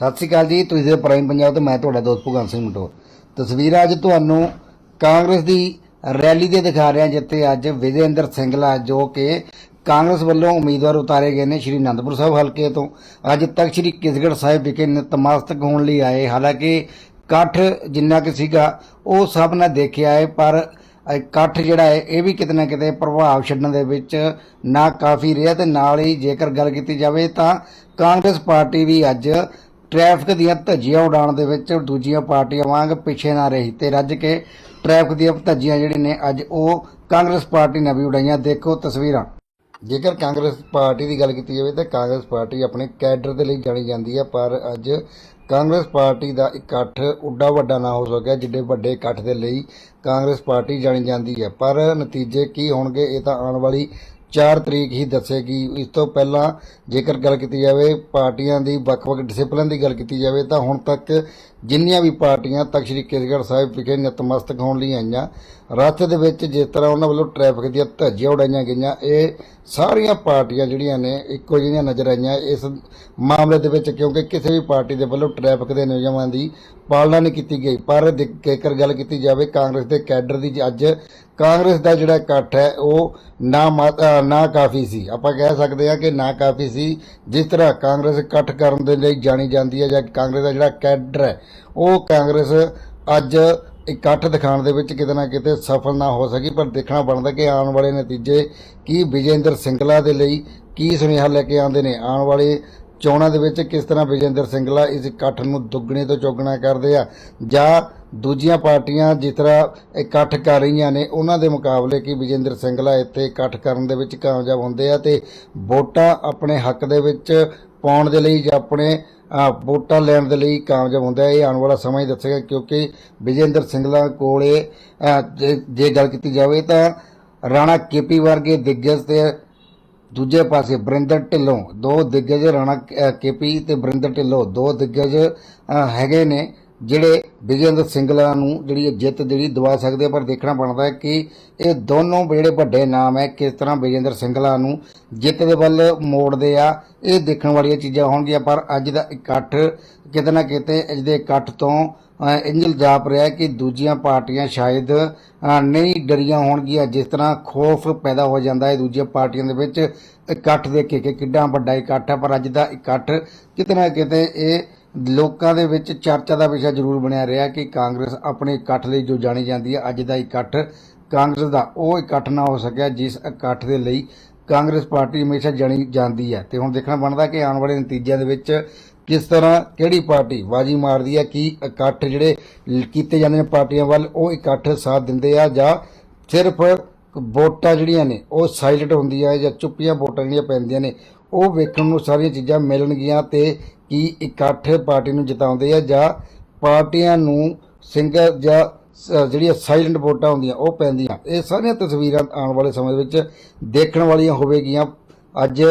ਸਤਿ ਸ਼੍ਰੀ ਅਕਾਲ ਜੀ, ਤੁਸੀਂ ਦੇ ਪ੍ਰਾਈਮ ਪੰਜਾਬ ਤੇ ਮੈਂ ਤੁਹਾਡਾ ਦੋਸਤ ਭਗਵੰਤ ਸਿੰਘ ਮਟੋਰ ਤਸਵੀਰਾਂ ਅੱਜ ਤੁਹਾਨੂੰ ਕਾਂਗਰਸ ਦੀ ਰੈਲੀ ਦੇ ਦਿਖਾ ਰਿਹਾ ਜਿੱਥੇ ਅੱਜ ਵਿਜੇਂਦਰ ਸਿੰਗਲਾ ਜੋ ਕਿ ਕਾਂਗਰਸ ਵੱਲੋਂ ਉਮੀਦਵਾਰ ਉਤਾਰੇ ਗਏ ਨੇ ਸ਼੍ਰੀ ਅਨੰਦਪੁਰ ਸਾਹਿਬ ਹਲਕੇ ਤੋਂ। ਅੱਜ ਤੱਕ ਸ਼੍ਰੀ ਕਿਸਗੜ੍ਹ ਸਾਹਿਬ ਵਿਖੇ ਨਤਮਸਤਕ ਹੋਣ ਲਈ ਆਏ, ਹਾਲਾਂਕਿ ਇਕੱਠ ਜਿੰਨਾ ਕਿ ਸੀਗਾ, ਉਹ ਸਭ ਨੇ ਦੇਖਿਆ ਹੈ, ਪਰ ਇਕੱਠ ਜਿਹੜਾ ਹੈ, ਇਹ ਵੀ ਕਿਤੇ ਨਾ ਕਿਤੇ ਪ੍ਰਭਾਵ ਛੱਡਣ ਦੇ ਵਿੱਚ ਨਾ ਕਾਫੀ ਰਿਹਾ ਤੇ ਨਾਲ ਹੀ ਜੇਕਰ ਗੱਲ ਕੀਤੀ ਜਾਵੇ ਤਾਂ ਕਾਂਗਰਸ ਪਾਰਟੀ ਵੀ ਅੱਜ ਟ੍ਰੈਫਿਕ ਦੀਆਂ ਧੱਜੀਆਂ ਉਡਾਉਣ ਦੇ ਵਿੱਚ ਦੂਜੀਆਂ ਪਾਰਟੀਆਂ ਵਾਂਗ ਪਿੱਛੇ ਨਾ ਰਹੀ ਤੇ ਰੱਜ ਕੇ ਟ੍ਰੈਫਿਕ ਦੀਆਂ ਧੱਜੀਆਂ ਜਿਹੜੀ ਨੇ ਅੱਜ ਉਹ ਕਾਂਗਰਸ ਪਾਰਟੀ ਨੇ ਵੀ ਉਡਾਈਆਂ। ਦੇਖੋ ਤਸਵੀਰਾਂ। ਜੇਕਰ ਕਾਂਗਰਸ ਪਾਰਟੀ ਦੀ ਗੱਲ ਕੀਤੀ ਜਾਵੇ ਤਾਂ ਕਾਂਗਰਸ ਪਾਰਟੀ ਆਪਣੇ ਕੈਡਰ ਦੇ ਲਈ ਜਾਣੀ ਜਾਂਦੀ ਹੈ, ਪਰ ਅੱਜ ਕਾਂਗਰਸ ਪਾਰਟੀ ਦਾ ਇਕੱਠ ਉੱਡਾ ਵੱਡਾ ਨਾ ਹੋ ਸਕਿਆ, ਜਿੱਡੇ ਵੱਡੇ ਇਕੱਠ ਦੇ ਲਈ ਕਾਂਗਰਸ ਪਾਰਟੀ ਜਾਣੀ ਜਾਂਦੀ ਹੈ। ਪਰ ਨਤੀਜੇ ਕੀ ਹੋਣਗੇ, ਇਹ ਤਾਂ ਆਉਣ ਵਾਲੀ 4 ਤਰੀਕ ਹੀ ਦੱਸੇਗੀ ਇਸ ਤੋਂ ਪਹਿਲਾਂ ਜੇਕਰ ਗੱਲ ਕੀਤੀ ਜਾਵੇ, ਪਾਰਟੀਆਂ ਦੀ ਵੱਖ-ਵੱਖ ਡਿਸਪਲਿਨ ਦੀ ਗੱਲ ਕੀਤੀ ਜਾਵੇ, ਤਾਂ ਹੁਣ ਤੱਕ ਜਿੰਨੀਆਂ ਵੀ ਪਾਰਟੀਆਂ ਤਖਤ ਸ੍ਰੀ ਕੇਸਗੜ੍ਹ ਸਾਹਿਬ ਵਿਖੇ ਨਤਮਸਤਕ ਹੋਣ ਲਈ ਆਈਆਂ, ਰੱਥ ਦੇ ਵਿੱਚ ਜਿਸ ਤਰ੍ਹਾਂ ਉਹਨਾਂ ਵੱਲੋਂ ਟ੍ਰੈਫਿਕ ਦੀਆਂ ਧੱਜੀਆਂ ਉਡਾਈਆਂ ਗਈਆਂ, ਇਹ ਸਾਰੀਆਂ ਪਾਰਟੀਆਂ ਜਿਹੜੀਆਂ ਨੇ, ਇੱਕੋ ਜਿਹੀਆਂ ਨਜ਼ਰ ਆਈਆਂ। ਇਸ ਮਾਮਲੇ ਦੇ ਵਿੱਚ ਕਿਉਂਕਿ ਕਿਸੇ ਵੀ ਪਾਰਟੀ ਦੇ ਵੱਲੋਂ ਟ੍ਰੈਫਿਕ ਦੇ ਨਿਯਮਾਂ ਦੀ ਪਾਲਣਾ ਨਹੀਂ ਕੀਤੀ ਗਈ, ਪਰ ਜੇਕਰ ਗੱਲ ਕੀਤੀ ਜਾਵੇ, ਕਾਂਗਰਸ ਦੇ ਕੈਡਰ ਦੀ ਅੱਜ ਕਾਂਗਰਸ ਦਾ ਜਿਹੜਾ ਇਕੱਠ ਹੈ ਉਹ ਨਾ ਮਾ- ਅ, ਨਾ ਕਾਫੀ ਸੀ। ਆਪਾਂ ਕਹਿ ਸਕਦੇ ਹਾਂ ਕਿ ਨਾ ਕਾਫੀ ਸੀ। ਜਿਸ ਤਰ੍ਹਾਂ ਕਾਂਗਰਸ ਇਕੱਠ ਕਰਨ ਦੇ ਲਈ ਜਾਣੀ ਜਾਂਦੀ ਹੈ ਜਾਂ ਕਾਂਗਰਸ ਦਾ ਜਿਹੜਾ ਕੈਡਰ ਹੈ ਉਹ ਕਾਂਗਰਸ ਅੱਜ ਇਕੱਠ ਦਿਖਾਉਣ ਦੇ ਵਿੱਚ ਕਿਤੇ ਨਾ ਕਿਤੇ ਸਫਲ ਨਾ ਹੋ ਸਕੀ। ਪਰ ਦੇਖਣਾ ਬਣਦਾ ਕਿ ਆਉਣ ਵਾਲੇ ਨਤੀਜੇ ਕੀ ਵਿਜੇਂਦਰ ਸਿੰਗਲਾ ਦੇ ਲਈ ਕੀ ਸੁਨੇਹਾ ਲੈ ਕੇ ਆਉਂਦੇ ਨੇ। ਆਉਣ ਵਾਲੇ ਚੋਣਾਂ ਦੇ ਵਿੱਚ ਕਿਸ ਤਰ੍ਹਾਂ ਵਿਜੇਂਦਰ ਸਿੰਗਲਾ ਇਸ ਇਕੱਠ ਨੂੰ ਦੁੱਗਣੇ ਤੋਂ ਚੌਗਣਾ ਕਰਦੇ ਆ ਜਾਂ ਦੂਜੀਆਂ ਪਾਰਟੀਆਂ ਜਿਸ ਤਰ੍ਹਾਂ ਇਕੱਠ ਕਰ ਰਹੀਆਂ ਨੇ ਉਹਨਾਂ ਦੇ ਮੁਕਾਬਲੇ ਕੀ ਵਿਜੇਂਦਰ ਸਿੰਗਲਾ ਇੱਥੇ ਇਕੱਠ ਕਰਨ ਦੇ ਵਿੱਚ ਕਾਮਯਾਬ ਹੁੰਦੇ ਆ ਤੇ ਵੋਟਾਂ ਆਪਣੇ ਹੱਕ ਦੇ ਵਿੱਚ ਪਾਉਣ ਦੇ ਲਈ ਜਾਂ ਆਪਣੇ ਵੋਟਾਂ ਲੈਣ ਦੇ ਲਈ ਕਾਮਯਾਬ ਹੁੰਦਾ ਇਹ ਆਉਣ ਵਾਲਾ ਸਮਾਂ ਹੀ ਦੱਸੇਗਾ ਕਿਉਂਕਿ ਵਿਜੇਂਦਰ ਸਿੰਗਲਾ ਕੋਲੇ ਜੇ- ਗੱਲ ਕੀਤੀ ਜਾਵੇ ਤਾਂ ਰਾਣਾ ਕੇਪੀ ਵਰਗੇ ਦਿੱਗਜ ਤੇ ਦੂਜੇ ਪਾਸੇ ਬਰਿੰਦਰ ਢਿੱਲੋਂ ਦੋ ਦਿੱਗਜ ਰਾਣਾ ਅ, ਕੇਪੀ ਤੇ ਬਰਿੰਦਰ ਢਿੱਲੋਂ ਦੋ ਦਿੱਗਜ ਹੈਗੇ ਨੇ। ਜਿਹੜੇ ਵਿਜੇਂਦਰ ਸਿੰਗਲਾ ਨੂੰ ਜਿਹੜੀ ਜਿੱਤ ਜਿਹੜੀ ਦਵਾ ਸਕਦੇ ਪਰ ਦੇਖਣਾ ਬਣਦਾ ਹੈ ਕਿ ਇਹ ਦੋਨੋਂ ਜਿਹੜੇ ਵੱਡੇ ਨਾਮ ਹੈ ਕਿਸ ਤਰ੍ਹਾਂ ਵਿਜੇਂਦਰ ਸਿੰਗਲਾ ਨੂੰ ਜਿੱਤ ਦੇ ਵੱਲ ਮੋੜਦੇ ਆ ਇਹ ਦੇਖਣ ਵਾਲੀਆਂ ਚੀਜ਼ਾਂ ਹੋਣਗੀਆਂ। ਪਰ ਅੱਜ ਦਾ ਇਕੱਠ ਕਿਤੇ ਨਾ ਕਿਤੇ ਅੱਜ ਦੇ ਇਕੱਠ ਤੋਂ ਅ, ਇੰਜਲ ਜਾਪ ਰਿਹਾ ਕਿ ਦੂਜੀਆਂ ਪਾਰਟੀਆਂ ਸ਼ਾਇਦ ਨਹੀਂ ਡਰੀਆਂ ਹੋਣਗੀਆਂ। ਜਿਸ ਤਰ੍ਹਾਂ ਖੋਫ ਪੈਦਾ ਹੋ ਜਾਂਦਾ ਹੈ ਦੂਜੀਆਂ ਪਾਰਟੀਆਂ ਦੇ ਵਿੱਚ ਇਕੱਠ ਦੇਖ ਕੇ ਕਿ ਕਿੱਡਾ ਵੱਡਾ ਇਕੱਠ ਹੈ। ਪਰ ਅੱਜ ਦਾ ਇਕੱਠ ਕਿਤੇ ਨਾ ਕਿਤੇ ਇਹ ਲੋਕਾਂ ਦੇ ਵਿੱਚ ਚਰਚਾ ਦਾ ਵਿਸ਼ਾ ਜ਼ਰੂਰ ਬਣਿਆ ਰਿਹਾ ਕਿ ਕਾਂਗਰਸ ਆਪਣੇ ਇਕੱਠ ਲਈ ਜੋ ਜਾਣੀ ਜਾਂਦੀ ਹੈ, ਅੱਜ ਦਾ ਇਕੱਠ ਕਾਂਗਰਸ ਦਾ, ਉਹ ਇਕੱਠ ਨਾ ਹੋ ਸਕਿਆ, ਜਿਸ ਇਕੱਠ ਦੇ ਲਈ ਕਾਂਗਰਸ ਪਾਰਟੀ ਹਮੇਸ਼ਾ ਜਾਣੀ ਜਾਂਦੀ ਹੈ। ਤੇ ਹੁਣ ਦੇਖਣਾ ਬਣਦਾ ਕਿ ਆਉਣ ਵਾਲੇ ਨਤੀਜਿਆਂ ਦੇ ਵਿੱਚ ਕਿਸ ਤਰ੍ਹਾਂ, ਕਿਹੜੀ ਪਾਰਟੀ ਬਾਜੀ ਮਾਰਦੀ ਹੈ, ਕਿ ਇਕੱਠ ਜਿਹੜੇ ਕੀਤੇ ਜਾਂਦੇ ਨੇ ਪਾਰਟੀਆਂ ਵੱਲ, ਉਹ ਇਕੱਠ ਸਾਥ ਦਿੰਦੇ ਆ ਜਾਂ ਸਿਰਫ ਵੋਟਾਂ ਜਿਹੜੀਆਂ ਨੇ, ਉਹ ਸਾਇਲੈਂਟ ਹੁੰਦੀਆਂ ਜਾਂ ਚੁੱਪੀਆਂ ਵੋਟਾਂ ਜਿਹੜੀਆਂ ਪੈਂਦੀਆਂ ਨੇ ਉਹ ਵੇਖਣ ਨੂੰ ਸਾਰੀਆਂ ਚੀਜ਼ਾਂ ਮਿਲਣਗੀਆਂ ਤੇ ਕੀ ਇਕੱਠ ਪਾਰਟੀ ਨੂੰ ਜਿਤਾਉਂਦੇ ਆ ਜਾਂ ਪਾਰਟੀਆਂ ਨੂੰ ਸਿੰਗਲ ਜਾਂ ਜਿਹੜੀਆਂ ਸਾਇਲੈਂਟ ਵੋਟਾਂ ਹੁੰਦੀਆਂ, ਉਹ ਪੈਂਦੀਆਂ। ਇਹ ਸਾਰੀਆਂ ਤਸਵੀਰਾਂ ਆਉਣ ਵਾਲੇ ਸਮੇਂ ਦੇ ਵਿੱਚ ਦੇਖਣ ਵਾਲੀਆਂ ਹੋਵੇਗੀਆਂ। ਅੱਜ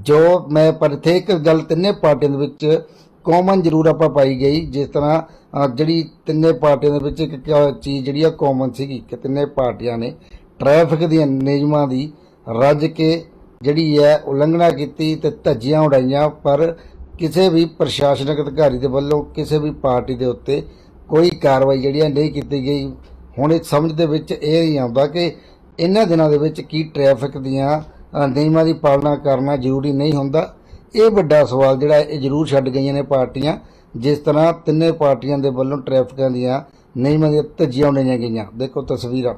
ਜੋ ਮੈਂ, ਪਰ ਇੱਥੇ ਇੱਕ ਗੱਲ ਤਿੰਨੇ ਪਾਰਟੀਆਂ ਦੇ ਵਿੱਚ ਕਾਮਨ ਜ਼ਰੂਰ ਆਪਾਂ ਪਾਈ ਗਈ, ਜਿਸ ਤਰ੍ਹਾਂ ਜਿਹੜੀ ਤਿੰਨੇ ਪਾਰਟੀਆਂ ਦੇ ਵਿੱਚ ਇੱਕ ਚੀਜ਼ ਜਿਹੜੀ ਆ ਕਾਮਨ ਸੀਗੀ, ਕਿ ਤਿੰਨੇ ਪਾਰਟੀਆਂ ਨੇ ਟ੍ਰੈਫਿਕ ਦੀਆਂ ਨਿਯਮਾਂ ਦੀ ਰੱਜ ਕੇ ਜਿਹੜੀ ਹੈ ਉਲੰਘਣਾ ਕੀਤੀ ਤੇ ਧੱਜੀਆਂ ਉਡਾਈਆਂ, ਪਰ ਕਿਸੇ ਵੀ ਪ੍ਰਸ਼ਾਸਨਿਕ ਅਧਿਕਾਰੀ ਦੇ ਵੱਲੋਂ ਕਿਸੇ ਵੀ ਪਾਰਟੀ ਦੇ ਉੱਤੇ ਕੋਈ ਕਾਰਵਾਈ ਜਿਹੜੀ ਹੈ ਨਹੀਂ ਕੀਤੀ ਗਈ। ਹੁਣ ਇਹ ਸਮਝ ਦੇ ਵਿੱਚ ਇਹ ਨਹੀਂ ਆਉਂਦਾ ਕਿ ਇਹਨਾਂ ਦਿਨਾਂ ਦੇ ਵਿੱਚ ਕੀ ਟ੍ਰੈਫਿਕ ਦੀਆਂ ਨਿਯਮਾਂ ਦੀ ਪਾਲਣਾ ਕਰਨਾ ਜ਼ਰੂਰੀ ਨਹੀਂ ਹੁੰਦਾ। ਇਹ ਵੱਡਾ ਸਵਾਲ ਜਿਹੜਾ ਇਹ ਜ਼ਰੂਰ ਛੱਡ ਗਈਆਂ ਨੇ ਪਾਰਟੀਆਂ, ਜਿਸ ਤਰ੍ਹਾਂ ਤਿੰਨੇ ਪਾਰਟੀਆਂ ਦੇ ਵੱਲੋਂ ਟ੍ਰੈਫਿਕਾਂ ਦੀਆਂ ਨਿਯਮਾਂ ਦੀਆਂ ਧੱਜੀਆਂ ਉਡਾਈਆਂ ਗਈਆਂ। ਦੇਖੋ ਤਸਵੀਰਾਂ।